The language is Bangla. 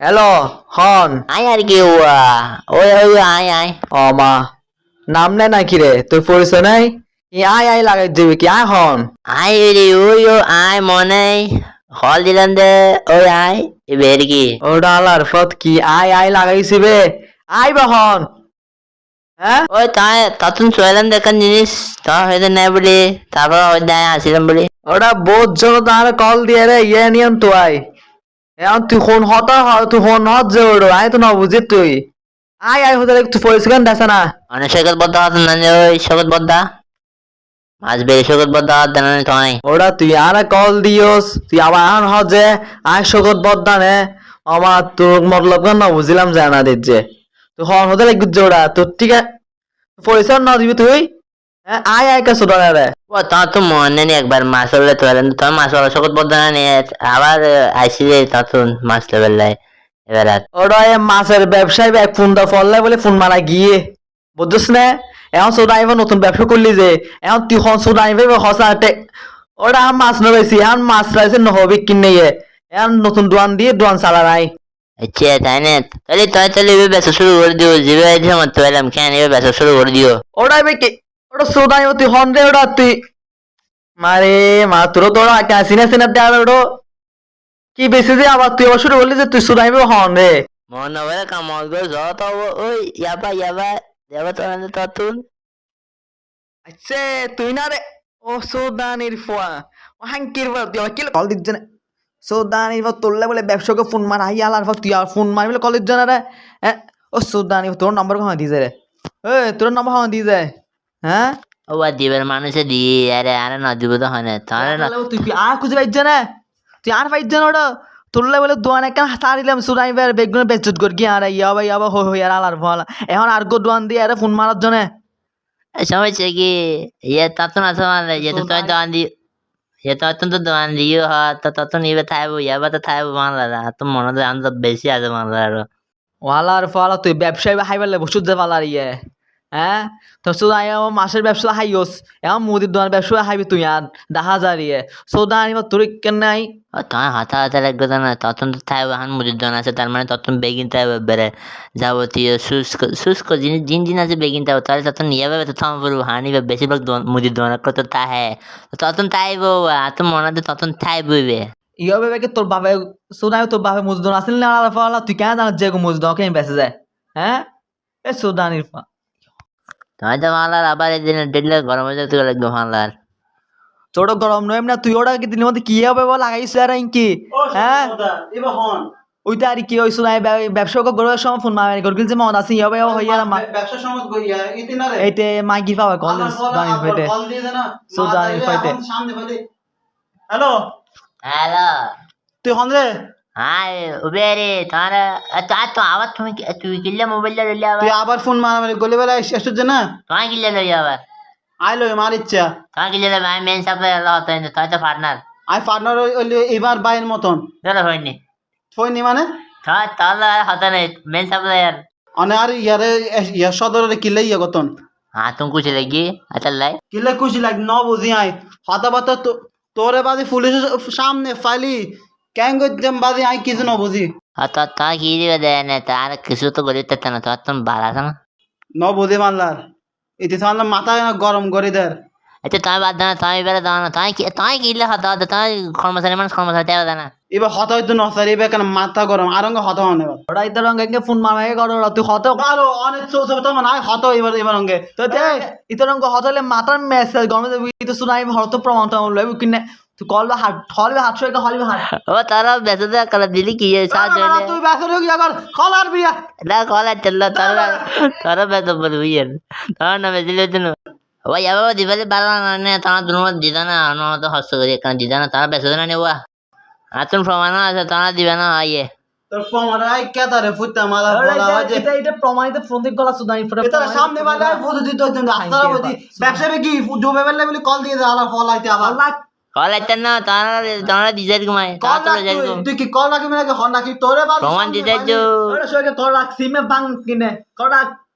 হ্যালো হন আয় আর কি ওয়া ওই ওই আয় আয়। ও মা নাম নেই নাকি রে? তোর পরিচয় নাই? ই আই আই লাগাই দিবি কি? আয় হন আয় রে ওই ও আয় মনে হল দিলাম দে ওই আয়। এবার কি? ওটা আলার ফত কি? আই আই লাগাইছি বে। আই বা হন হ্যাঁ? ওই তাই তখন চলাম দেখান জিনিস। তো হয়তো নেই বলি। তারপর ওই দায় আসিলাম বলি। ওটা বহুত জন তাহলে কল দিয়ে রে ইয়ে নিয়ম তো আই এখন তুই ফোন হত তুই ফোন হত যে ওড়ো তো না বুঝি তুই আই আই হতে তুই পরিচয় কেন দেখ না অনেক সৈকত বদ্ধ হাত না ওই বদ্ধা মাছ বেড়ে সৈকত বদ্ধ দেন তোমায় ওটা তুই আর কল দিওস তুই আবার আন হ যে আয় শকত বদানে আমার তোর মতলব কেন না বুঝিলাম যে না দিচ্ছে তুই হন হতে লাগবে যে ওটা তোর ঠিক আছে পরিচয় না দিবি তুই হ্যাঁ আয় রে তো মনে নেই একবার মাছ হলে তো এলেন তোমার মাছ হলো সৈকত বদ্ধ না নিয়ে আবার আইসি যে তখন মাছ লেভেল লাই। এবার মাছের ব্যবসায় এক ফোন দা ফললে বলে ফোন মারা গিয়ে। বুঝছিস না? এখন আইবা নতুন ব্যবসা করলি যে এখন তুই হন সোদা আইবে হসাতে ওটা আর মাছ নবেছি এখন মাছ রাইছে নহবে কিনে এখন নতুন দোয়ান দিয়ে দোয়ান চালা নাই। আচ্ছা তাই না? তাহলে তাই তাহলে বেচা শুরু করে দিও যেভাবে কেন বেচা শুরু করে দিও? ওটা এবার কি মারে তোর সিনা বেশি যে আবার তুই যে তুই সোদা আইবে হন রে মনে হবে কামল গো যত ওই ইয়াবা ইয়াবা ইয়াবা তো ততুন আচ্ছা তুই না রে ও সৌদানির ফোয়া ও হাঙ্কির ফোয়া তুই কি কল দিচ্ছে না সৌদানির ফোয়া তোরলে বলে ব্যবসাকে ফোন মার হাই আলার ফোয়া তুই আর ফোন মারি বলে কল দিচ্ছে না রে ও সৌদানি তোর নম্বর কখন দিয়েছে রে এ তোর নম্বর কখন দিয়েছে হ্যাঁ? ও দিবের মানুষে দি আরে আরে না দিব তো হয় না তাহলে না। তুই আর খুঁজে পাইছে না? তুই আর পাইছে না ওটা? তোরলে বলে দোয়ান একটা হাতা দিলাম সুরাই বের বেগুন বেচুত কর কি আর ইয়াবা ইয়াবা হই হই আর আলার ফোয়া এখন আর গো দোয়ান দিয়ে আরে ফোন মারার জন্য? সমস্যা কি? ইয়ে ততন আছে মানে ইয়ে তো তুই দোয়ান দি ইয়ে ততন তো দোয়ান দিও হ তো ইয়াবা তো তো মনে তো আমি তো বেশি আছে মানলা আরও। ওয়ালার ফালা তুই ব্যবসায়ী হাইবার লে বসুর যে পালার ইয়ে। হ্যাঁ? তো শুধু আমার মাসের ব্যবসা হাইওস এখন মুদির দোকান ব্যবসা হাইবি তুই আর দেখা যায় ইয়ে সৌদা আনিবা তোর কেন নাই? তোমার হাতা হাতা লাগবে না তখন তো থাকব এখন মুদির দোকান আছে তার মানে তখন বেগিন থাকবে বেড়ে। যাবতীয় শুষ্ক শুষ্ক জিনিস জিন জিন আছে বেগিন থাকব তাহলে তখন নিয়ে যাবে তো তখন বলব হানি বা বেশিরভাগ মুদির দোকান কত তা হ্যাঁ তখন তাইবো তো মনে হয় তখন থাইবই ইয়ে ভেবে কি তোর বাবা সৌদা তোর বাবা মুদির দোকান আসলে না ফালা তুই কেন জানিস যে মুদির দোকান কেন বেঁচে যায় হ্যাঁ? এ সৌদা আনির ফা তোমার তো মানলার আবার এই দিন ডেডলে গরম হয়ে যাচ্ছে লাগবে মানলার। ছোট গরম নয় না তুই ওটা কি দিনের মধ্যে কি হবে বল লাগাইছ আর কি? হ্যাঁ? এবার ওইটা আর কি ওই শোনায় ব্যবসা গরমের সময় ফোন মারি গরগিল যে মন আছে ইয়ে হইয়া ব্যবসা সমাজ গইয়া ইতি না রে এইটে মাগি পাওয়া কল দিয়ে দে না। So দাঁড়িয়ে ফাইটে। সামনে ফাইটে হ্যালো? হ্যালো? তুই হন রে। हा उभे रे तारा तो आज तो आवाज तुम्ही तू किल्ल्या मोबाईलला लढली तू आवाज আবার ফোন মারামারি গলিবেলা আসছে না तो किल्ल्या लढली आवाज আইলো আমার ইচ্ছা तो किल्ल्याला माझ्या मेन सापला आला होता ना तो फाडणार আই পার্টনার এবার বাইয়ের মতন त्याला होईनी থই নি মানে तो त्याला होता नाही मेन सापला यार অনে আর ইয়ারে ইয়ার সদরের কিলে ইয়ে গতন हा तुम कुछ लगी आता लाय কিলে খুশি লাগ ন বুঝি আই হতা বাতা তোরে বাদে পুলিশের সামনে ফাইলি ক্যাং গজ্জাম বাদে আই কিছু ন বুঝি। আর তো তোমার কি দিবে দেয় না তার কিছু তো গরিব তো না তোমার তুমি বাড়া না ন বুঝি মানলার। এতে সামনে মাথা গরম করে দের তুমি বাদ তুমি বেড়ে দাও না তুমি কি তুমি কিনলে হতো হতো তুমি কর্মচারী মানুষ কর্মচারী দেওয়া দেয় না। এবার হতা হয়তো নসারি এবার কেন মাথা গরম আরঙ্গ হতা হন এবার। ওটা ইতার রঙে ফোন মারাই করো তুই হত ভালো অনেক তখন আয় হত এবার এবার অঙ্গে। তো দে ইতার রঙ হতলে মাতার মেসেজ গরমে তো শুনাই হরত প্রমাণ তো লইব কিনে। তুই কলবে হাত হলবে হাত শোয় হলবে হাত। ও তারা বেঁচে দেয় কলা দিলি কি সাহায্য হলে? তুই বেসর হোক যাবার কলার বিয়া? না কলা চলল তারা তারা বেঁচে বলবি তারা না বেঁচে দিন ওই যাব দিবালি বাড়া না নে তারা দুর্মত দিদা না অনুমত হস্ত করি এখানে দিদা না তারা বেঁচে না নেওয়া। আতুন প্রমাণ আছে তারা দিবে না ইয়ে। তোর পমার আই কেতারে ফুটতে মালা বলা হয় যে এটা এটা প্রমাণিত ফোন থেকে গলা শুনাই এটা সামনে বালে ফুটে দিতে হইতো না আস্তারা বদি কি ডুবে বেলে বলে কল দিয়ে দে আলা ফল আইতে আবার? কল না তারা তারা দিজার ঘুমায় তারা কল তো রাখ যাই তুই- তুই